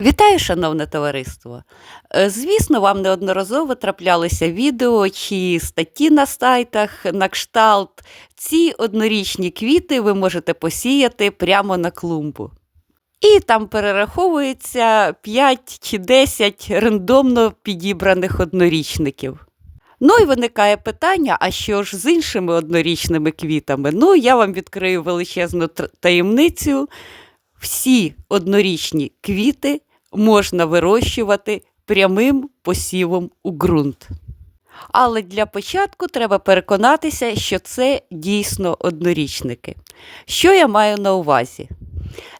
Вітаю, шановне товариство! Е, Звісно, вам неодноразово траплялися відео чи статті на сайтах на кшталт. Ці однорічні квіти ви можете посіяти прямо на клумбу. І там перераховується 5 чи 10 рандомно підібраних однорічників. Ну і виникає питання: а що ж з іншими однорічними квітами? Ну, я вам відкрию величезну таємницю. Всі однорічні квіти можна вирощувати прямим посівом у ґрунт. Але для початку треба переконатися, що це дійсно однорічники. Що я маю на увазі?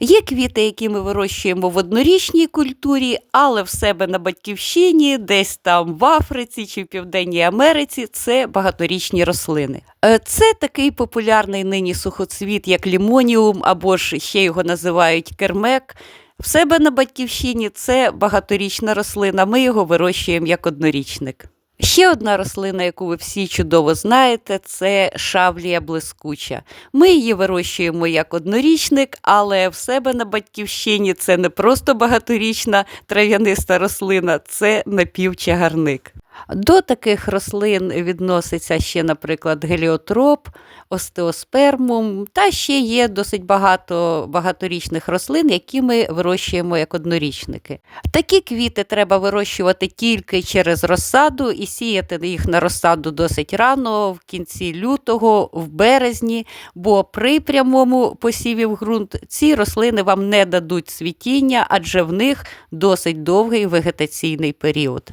Є квіти, які ми вирощуємо в однорічній культурі, але в себе на батьківщині, десь там в Африці чи в Південній Америці це багаторічні рослини. Е, Це такий популярний нині сухоцвіт, як лімоніум, або ж ще його називають кермек. В себе на батьківщині це багаторічна рослина, ми його вирощуємо як однорічник. Ще одна рослина, яку ви всі чудово знаєте, це шавлія блискуча. Ми її вирощуємо як однорічник, але в себе на батьківщині це не просто багаторічна трав'яниста рослина, це напівчагарник. До таких рослин відноситься ще, наприклад, геліотроп, остеоспермум, та ще є досить багато багаторічних рослин, які ми вирощуємо як однорічники. Такі квіти треба вирощувати тільки через розсаду і сіяти їх на розсаду досить рано, в кінці лютого, в березні, бо при прямому посіві в ґрунт ці рослини вам не дадуть цвітіння, адже в них досить довгий вегетаційний період.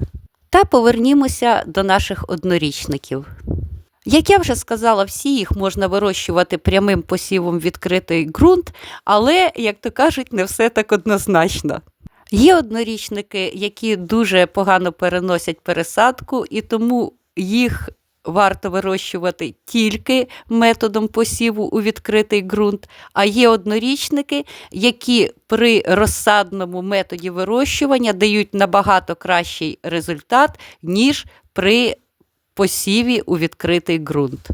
Та повернімося до наших однорічників. Як я вже сказала, всі їх можна вирощувати прямим посівом відкритий ґрунт, але, як то кажуть, не все так однозначно. Є однорічники, які дуже погано переносять пересадку, і тому їх варто вирощувати тільки методом посіву у відкритий ґрунт. А є однорічники, які при розсадному методі вирощування дають набагато кращий результат, ніж при посіві у відкритий ґрунт.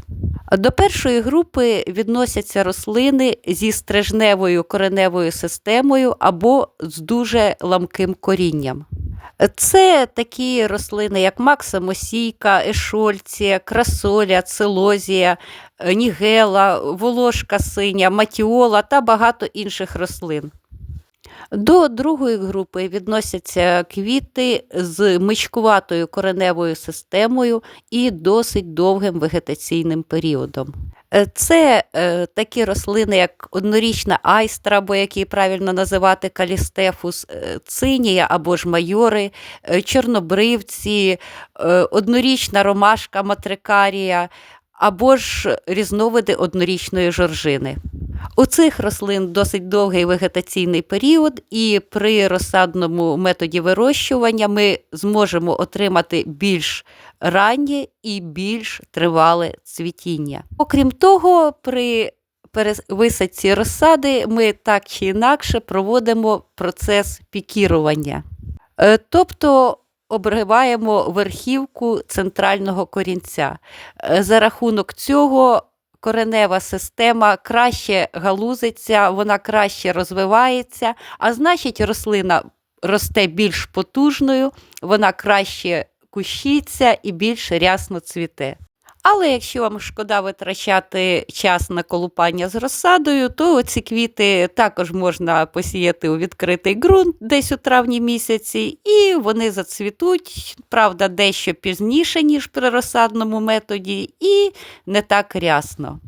До першої групи відносяться рослини зі стрижневою кореневою системою або з дуже ламким корінням. Це такі рослини, як максимосійка, ешольція, красоля, целозія, е, нігела, волошка синя, матіола та багато інших рослин. До другої групи відносяться квіти з мичкуватою кореневою системою і досить довгим вегетаційним періодом. Е, Це е, такі рослини, як однорічна айстра, або як її правильно називати калістефус, е, цинія або ж майори, е, чорнобривці, е, однорічна ромашка матрикарія, або ж різновиди однорічної жоржини. У цих рослин досить довгий вегетаційний період, і при розсадному методі вирощування ми зможемо отримати більш раннє і більш тривале цвітіння. Окрім того, при висадці розсади ми так чи інакше проводимо процес пікірування. Е, Тобто обриваємо верхівку центрального корінця. Е, За рахунок цього коренева система краще галузиться, вона краще розвивається, а значить, рослина росте більш потужною, вона краще кущиться і більш рясно цвіте. Але якщо вам шкода витрачати час на колупання з розсадою, то ці квіти також можна посіяти у відкритий ґрунт десь у травні місяці, і вони зацвітуть, правда, дещо пізніше, ніж при розсадному методі, і не так рясно.